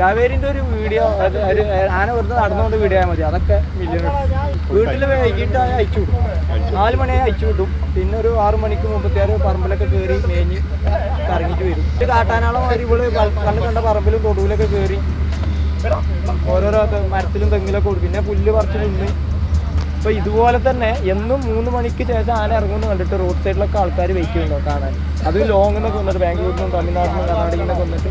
കാവേരിന്റെ ഒരു വീഡിയോ ആന വെറുതെ നടന്നുകൊണ്ട് വീഡിയോ ആയാൽ മതി. അതൊക്കെ മില്യൺ വീട്ടിൽ വൈകിട്ട് അയച്ചു വിടും. നാല് മണിയായി അയച്ചു വിടും. പിന്നെ ഒരു ആറു മണിക്ക് മുമ്പത്തേറ് പറമ്പിലൊക്കെ കയറി മേഞ്ഞ് കറങ്ങിട്ട് വരും. ഇത് കാട്ടാനാളം മാതിരി ഇവൾ ക- കണ്ട പറമ്പിലും തൊടുവിലൊക്കെ കയറി ഓരോരോ മരത്തിലും തെങ്ങിലൊക്കെ കൊടുക്കും. പിന്നെ പുല്ല് പറിച്ചു നിന്ന് ഇപ്പൊ ഇതുപോലെ തന്നെ എന്നും മൂന്ന് മണിക്ക് ശേഷം ആന ഇറങ്ങുമെന്ന് കണ്ടിട്ട് റോഡ് സൈഡിലൊക്കെ ആൾക്കാർ വെയിറ്റ് ചെയ്യുന്നു കാണാൻ. അത് ലോങ് നിന്നൊക്കെ വന്നിട്ട് ബാംഗ്ലൂരിൽ നിന്നും തമിഴ്നാട്ടിൽ നിന്നും കർണാടകയിൽ നിന്നൊക്കെ വന്നിട്ട്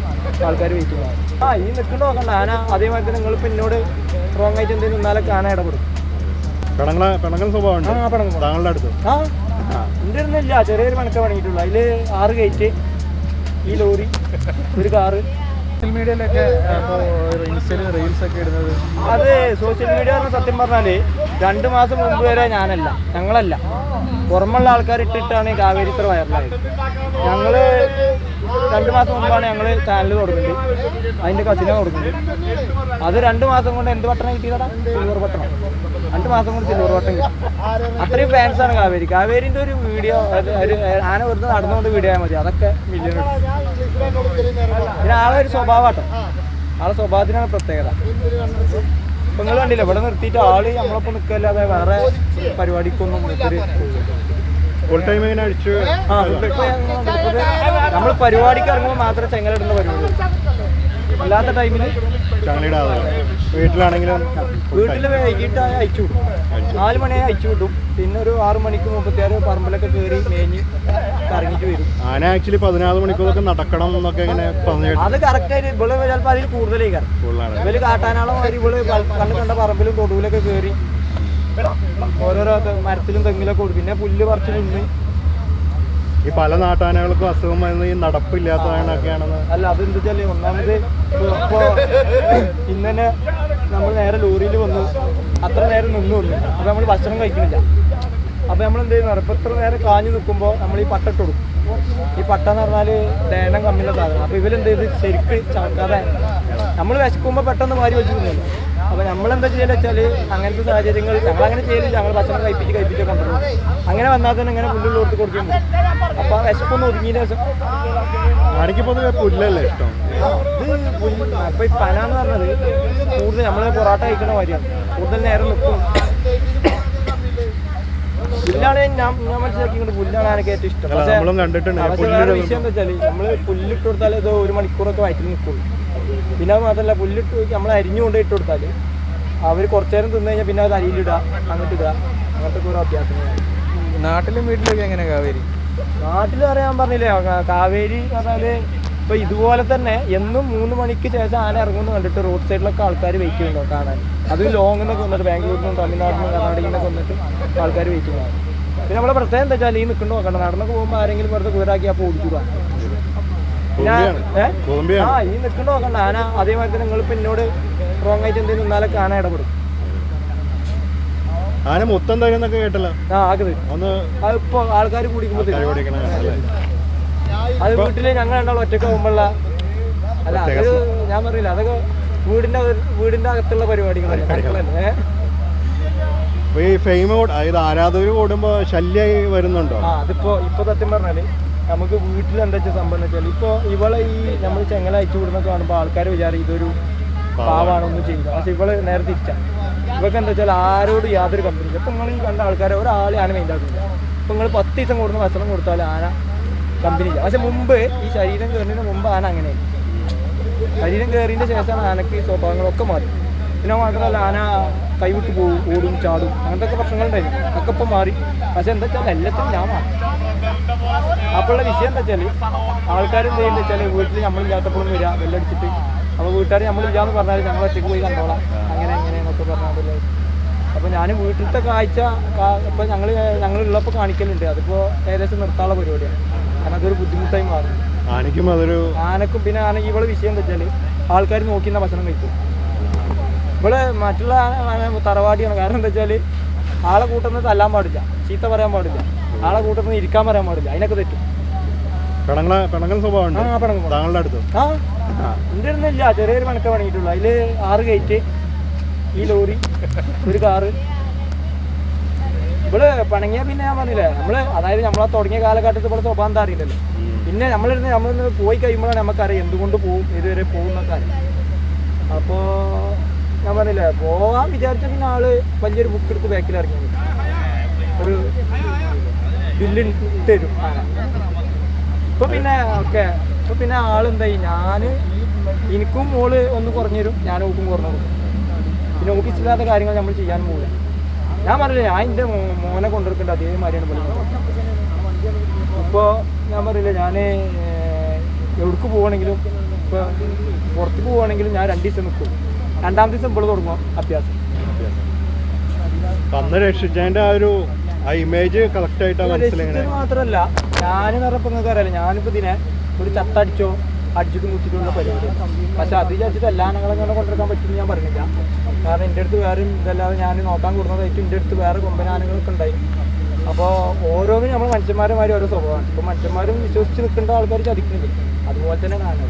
ആൾക്കാർ വെയിറ്റ് ചെയ്യുന്നു ആ ഈ നിൽക്കണ്ട നോക്കണ്ട. ആന അതേമാതിരി തന്നെ നിങ്ങൾ ഇപ്പൊ എന്നോട് റോങ് ആയിട്ട് എന്തെങ്കിലും നിന്നാലൊക്കെ ആന ഇടപെടും. പിണങ്ങള പിണങ്ങൽ സ്വഭാവം ആ പടങ്ങും താങ്കളുടെ അടുത്ത്. ആ എന്റെ ഒന്നുമില്ല. ചെറിയൊരു മണക്ക പണിയിട്ടുള്ളൂ. അതിൽ ആറ് ഗേറ്റ് ഈ ലോറി ഒരു കാറ് സോഷ്യൽ മീഡിയയിലൊക്കെ റീൽസ് ഒക്കെ ഇടുന്നത്? അത് സോഷ്യൽ മീഡിയ എന്ന് സത്യം പറഞ്ഞാൽ രണ്ട് മാസം മുമ്പ് വരെ ഞാനല്ല ഞങ്ങളല്ല. പുറമുള്ള ആൾക്കാർ ഇട്ടിട്ടാണ് കാവേരി ഇത്ര വൈറലായത്. ഞങ്ങൾ രണ്ട് മാസം മുമ്പാണ് ഞങ്ങൾ ചാനൽ തുടങ്ങുന്നത്. അതിന്റെ കസിന കൊടുക്കുന്നത് അത് രണ്ട് മാസം കൊണ്ട് എന്ത് പട്ടണം കിട്ടിയതാ സിൽവർ പട്ടണം രണ്ട് മാസം കൊണ്ട് സിൽവർ വട്ടം കിട്ടും. അത്രയും ആണ് കാവേരി. കാവേരിന്റെ ഒരു വീഡിയോ ഒരു ആന വെറുതെ നടന്നുകൊണ്ട് വീഡിയോ ആയാൽ മതി. അതൊക്കെ മില്യൺ പിന്നെ ആളെ ഒരു സ്വഭാവട്ടോ ആളെ സ്വഭാവത്തിനാണ് പ്രത്യേകത. ഇപ്പൊ നിങ്ങൾ കണ്ടില്ല? ഇവിടെ നിർത്തിയിട്ട് ആൾ നമ്മളൊപ്പം നിൽക്കല്ലാതെ വേറെ പരിപാടിക്കൊന്നും നമ്മൾ പരിപാടിക്ക് ഇറങ്ങുമ്പോൾ മാത്രമേ ചെങ്ങലിടുന്ന പരിപാടി അല്ലാത്ത ടൈമിൽ ചങ്ങളിടാതെ വീട്ടിലാണെങ്കിലും വീട്ടിൽ വൈകിട്ട് അയച്ചു. വിടും നാല് മണിയായി അയച്ചു വിടും. പിന്നെ ഒരു ആറ് മണിക്ക് മുപ്പത്തിയാറ് പറമ്പിലൊക്കെ കയറി മേഞ്ഞ് കറങ്ങിട്ട് വരും. ആന ആക്ച്വലി പതിനാറ് മണിക്കൂറൊക്കെ നടക്കണം എന്നൊക്കെ ഇങ്ങനെ പറഞ്ഞു അത് കറക്റ്റ് ഇവൾ ചിലപ്പോൾ അതിൽ കൂടുതലായി കാരണം ഇവർ കാട്ടാനാളോ ഇവൾ ക- കണ്ണ് കണ്ട പറമ്പിലും തൊടുവിലൊക്കെ കയറി ഓരോരോ മരത്തിലും തെങ്ങിലൊക്കെ കൊടുക്കും പിന്നെ പുല്ല് പറിച്ചു നിന്ന് ഈ പല നാട്ടാനകൾക്കും അസുഖം വരുന്നത് ഈ നടപ്പില്ലാത്തതാണൊക്കെയാണെന്ന് അല്ല അതെന്താ വെച്ചാൽ ഒന്നാമത് ഇപ്പൊ ഇന്ന് നമ്മൾ നേരെ ലോറിയിൽ വന്നു. അത്ര നേരം നിന്ന് വന്നു. അപ്പൊ നമ്മൾ ഭക്ഷണം കഴിക്കുന്നില്ല. അപ്പൊ നമ്മൾ എന്ത് ചെയ്യുന്നു അപ്പൊ ഇത്ര നേരം കാഞ്ഞു നിൽക്കുമ്പോൾ നമ്മൾ ഈ പട്ട ഇട്ട് കൊടുക്കും ഈ പട്ട എന്ന് പറഞ്ഞാൽ ദേനം കമ്മിയുള്ള സാധനം. അപ്പൊ ഇവരെന്ത് ചെയ്ത് ശരിക്ക് ചവക്കാതെ. നമ്മൾ വിശക്കുമ്പോൾ പെട്ടെന്ന് മാറി വെച്ച് തിന്നല്ലോ അപ്പൊ നമ്മളെന്താ ചെയ്യുക വെച്ചാൽ അങ്ങനത്തെ സാഹചര്യങ്ങൾ ഞങ്ങൾ അങ്ങനെ ചെയ്യലില്ല ഞങ്ങൾ ഭക്ഷണം കഴിപ്പിച്ച് കഴിപ്പിച്ച് കൊണ്ടുവരും. അങ്ങനെ വന്നാൽ തന്നെ ഇങ്ങനെ പുല്ലുള്ള കൊടുത്ത് കൊടുക്കും അപ്പൊ ആ വിശപ്പൊന്ന് ഒതുങ്ങിയ ശേഷം പൊതുവെ പുല്ലല്ലേ ഇഷ്ടം? ഇത് പുല്ല് അപ്പൊ ഈ പന എന്ന് പറഞ്ഞത് കൂടുതൽ നമ്മൾ പൊറാട്ട കഴിക്കണ മാതിരിയാണ് കൂടുതൽ നേരം നിൽക്കും പുല്ലാണ് ഞാൻ ഞാൻ മനസ്സിലാക്കിയിട്ട് പുല്ലാണ് എനിക്ക് ഏറ്റവും ഇഷ്ടം. പക്ഷേ വിഷയം എന്താ വെച്ചാൽ നമ്മൾ പുല്ലിട്ട് കൊടുത്താൽ ഇത് ഒരു മണിക്കൂറൊക്കെ വയറ്റിൽ നിൽക്കുള്ളൂ പിന്നെ അത് മാത്രമല്ല പുല്ലിട്ട് നമ്മൾ അരിഞ്ഞു കൊണ്ട് ഇട്ട് കൊടുത്താൽ അവർ കുറച്ചു നേരം തിന്നു കഴിഞ്ഞാൽ പിന്നെ അത് അരിയിലിടുക അങ്ങോട്ട് ഇടുക അങ്ങനത്തെ ഓരോ അഭ്യാസങ്ങളാണ് നാട്ടിലും വീട്ടിലൊക്കെ എങ്ങനെ കാവേരി? നാട്ടിൽ പറയാൻ പറഞ്ഞില്ലേ കാവേരി പറഞ്ഞാൽ ഇപ്പൊ ഇതുപോലെ തന്നെ എന്നും മൂന്ന് മണിക്ക് ശേഷം ആന ഇറങ്ങുന്നു കണ്ടിട്ട് റോഡ് സൈഡിലൊക്കെ ആൾക്കാർ വെയിറ്റ് ചെയ്യുന്നു കാണാൻ? അത് ലോങ് നിന്നൊക്കെ വന്നിട്ട് ബാംഗ്ലൂരിൽ നിന്നും തമിഴ്നാട്ടിൽ നിന്നും കർണാടകയിൽ നിന്നൊക്കെ വന്നിട്ട് ആൾക്കാർ വെയിറ്റ് ചെയ്യുന്നു പിന്നെ നമ്മളെ പ്രത്യേകം എന്താ വെച്ചാൽ ഈ നിൽക്കുന്നു നോക്കണ്ട നടന്നൊക്കെ പോകുമ്പോൾ ആരെങ്കിലും വെറുതെ കുതിരാക്കി അപ്പോൾ ഓടിച്ചുകൂടാ കോമ്പിയാണ്. ആ ഈ നിൽക്കണ്ട നോക്കണ്ട. ആന അതേമാതിരി തന്നെ നിങ്ങൾ ഇപ്പൊ എന്നോട് റോങ് ആയിട്ട് എന്തെങ്കിലും നിന്നാലൊക്കെ ആന ഇടപെടും ആന മൊത്തം തരുന്നൊക്കെ കേട്ടല്ലോ. ആ ഒന്ന് ഇപ്പൊ ആൾക്കാർ കുടിക്കുമ്പോ അത് വീട്ടിൽ ഞങ്ങൾ രണ്ടാളും ഒറ്റയ്ക്ക് പോകുമ്പോള്ള അല്ല അത് ഞാൻ പറയില്ല അതൊക്കെ വീടിന്റെ വീടിന്റെ അകത്തുള്ള പരിപാടികളല്ലേ? ഈ ഫെയിം ആരാധകർ കൂടുമ്പോ ശല്യായി വരുന്നുണ്ടോ? അതിപ്പോ ഇപ്പൊ സത്യം പറഞ്ഞാൽ നമുക്ക് വീട്ടിൽ എന്താ വെച്ചാൽ സംഭവം വെച്ചാൽ ഇപ്പോൾ ഇവളെ ഈ നമ്മൾ ചെങ്ങല അയച്ചു വിടുന്ന കാണുമ്പോൾ ആൾക്കാർ വിചാരം ഇതൊരു പാവാണൊന്നും ചെയ്യുന്നത് പക്ഷെ ഇവൾ നേരെ തിരിച്ചാണ് ഇവക്ക് എന്താ വെച്ചാൽ ആരോട് യാതൊരു കമ്പനി ഇപ്പം നിങ്ങൾ ഈ കണ്ട ആൾക്കാരെ ഒരാളെ ആന മെയിന്റാക്കുന്നില്ല ഇപ്പം നിങ്ങൾ പത്ത് ദിവസം കൂടുന്ന വസ്ത്രം കൊടുത്താൽ ആന കമ്പനി പക്ഷെ മുമ്പ് ഈ ശരീരം കയറുന്നതിന് മുമ്പ് ആന അങ്ങനെയായിരുന്നു ശരീരം കയറിന്റെ ശേഷമാണ് ആനക്ക് സ്വഭാവങ്ങളൊക്കെ മാറി. പിന്നെ മാത്രമല്ല ആന കൈവിട്ട് പോകും ഓടും ചാടും. അങ്ങനത്തെ ഒക്കെ പ്രശ്നങ്ങളുണ്ടായിരുന്നു. അതൊക്കെ ഇപ്പം മാറി. പക്ഷെ എന്താ വെച്ചാൽ എല്ലാത്തിനും ഞാൻ മാറി. അപ്പോഴുള്ള വിഷയം എന്താ വെച്ചാൽ ആൾക്കാർ എന്ത് ചെയ്യുന്നത് വെച്ചാൽ വീട്ടിൽ നമ്മളില്ലാത്തപ്പോഴും വരിക വെല്ലടിച്ചിട്ട് അപ്പോൾ വീട്ടുകാർ നമ്മളില്ലാന്ന് പറഞ്ഞാൽ ഞങ്ങൾ ഒറ്റയ്ക്ക് പോയി കണ്ടോളാം. അങ്ങനെ എങ്ങനെയെന്നൊക്കെ പറഞ്ഞാൽ അപ്പോൾ ഞാൻ വീട്ടിലത്തെ കാഴ്ച ഇപ്പോൾ ഞങ്ങൾ ഞങ്ങളുള്ളപ്പോൾ കാണിക്കലുണ്ട്. അതിപ്പോൾ ഏകദേശം നിർത്താനുള്ള പരിപാടിയാണ്. കാരണം അതൊരു ബുദ്ധിമുട്ടായി മാറും. ആനയ്ക്കും അതൊരു ആനക്കും പിന്നെ ആന ഇവളെ വിഷയം എന്താ വെച്ചാൽ ആൾക്കാർ നോക്കിയിരുന്ന ഭക്ഷണം കഴിക്കും. ഇവൾ മറ്റുള്ള തറവാടിയാണ്. കാരണം എന്താ വെച്ചാൽ ആളെ കൂട്ടുന്നത് തല്ലാൻ പാടില്ല. ചീത്ത പറയാൻ പാടില്ല. ആളെ കൂട്ടുന്നത് ഇരിക്കാൻ പറയാൻ പാടില്ല. അതിനൊക്കെ തെറ്റും. താങ്കളുടെ അടുത്ത്? ആ. എന്റെ ഒന്നുമില്ല ചെറിയൊരു മണക്ക പണിയിട്ടുള്ളൂ അതിൽ ആറ് ഗേറ്റ് ഈ ലോറി ഒരു കാറ് ഇവൾ പണങ്ങിയ പിന്നെ ഞാൻ പറഞ്ഞില്ലേ നമ്മൾ അതായത് നമ്മളെ തുടങ്ങിയ കാലഘട്ടത്തിൽ ഇവിടെ സ്വഭാവം അറിയില്ലല്ലോ. പിന്നെ നമ്മളിരുന്ന് നമ്മളിന്ന് പോയി കഴിയുമ്പോഴാണ് നമുക്കറിയാം എന്തുകൊണ്ട് പോകും ഇതുവരെ കാര്യം എന്നൊക്കെ അറിയാം പറഞ്ഞില്ലേ പോവാൻ വിചാരിച്ച പിന്നെ ആൾ വലിയൊരു ബുക്ക് എടുത്ത് ബാക്കിൽ ഇറങ്ങി ഒരു ബില്ല് തരും. ഇപ്പൊ പിന്നെ ഓക്കെ ഇപ്പൊ പിന്നെ ആളെന്തായി ഞാൻ എനിക്കും മോൾ ഒന്ന് കുറഞ്ഞു തരും ഞാൻ ഓക്കും കുറഞ്ഞു കൊടുക്കും പിന്നെ ഓക്കിച്ചില്ലാത്ത കാര്യങ്ങൾ നമ്മൾ ചെയ്യാൻ പോകില്ല ഞാൻ പറഞ്ഞില്ല ഞാൻ എന്റെ മോനെ കൊണ്ടുവരക്കേണ്ട അതേമാതിരിയാണ് വിളിക്കുന്നത് ഇപ്പോൾ ഞാൻ പറയില്ല ഞാൻ എവിടേക്ക് പോവുകയാണെങ്കിലും ഇപ്പൊ പുറത്തേക്ക് പോവുകയാണെങ്കിലും ഞാൻ രണ്ട് ദിവസം നിൽക്കും രണ്ടാമത്തെ ദിവസം ഇപ്പോൾ തുടങ്ങും അഭ്യാസം അന്ന് രക്ഷിച്ചതിന്റെ ആ ഒരു ആ ഇമേജ് കളക്ട് ആയിട്ടാണ് മാത്രല്ല ഞാനും മാത്രമല്ല ഞാൻ പറഞ്ഞപ്പോൾ നിങ്ങൾക്ക് അറിയാലോ ഞാനിപ്പോൾ ഇതിനെ ഒരു ചത്തടിച്ചോ അടിച്ചിട്ട് മുട്ടിട്ടുള്ള പരിപാടി പക്ഷെ അത് വിചാരിച്ചിട്ട് എല്ലാ ആനകളും ഇങ്ങനെ കൊണ്ടെടുക്കാൻ പറ്റുമെന്ന് ഞാൻ പറഞ്ഞില്ല. കാരണം എന്റെ അടുത്ത് വേറെ ഇതല്ലാതെ ഞാൻ നോക്കാൻ കൊടുക്കുന്നതായിട്ട് എന്റെ അടുത്ത് വേറെ കൊമ്പനാനകളൊക്കെ ഉണ്ടായി. അപ്പോൾ ഓരോന്നും നമ്മൾ മനുഷ്യന്മാരുമാരും ഓരോ സ്വഭാവമാണ്. ഇപ്പോൾ മനുഷ്യന്മാരും വിശ്വസിച്ച് നിൽക്കേണ്ട ആൾക്കാർ ചതിക്കുന്നുണ്ട്. അതുപോലെ തന്നെ ആനകൾ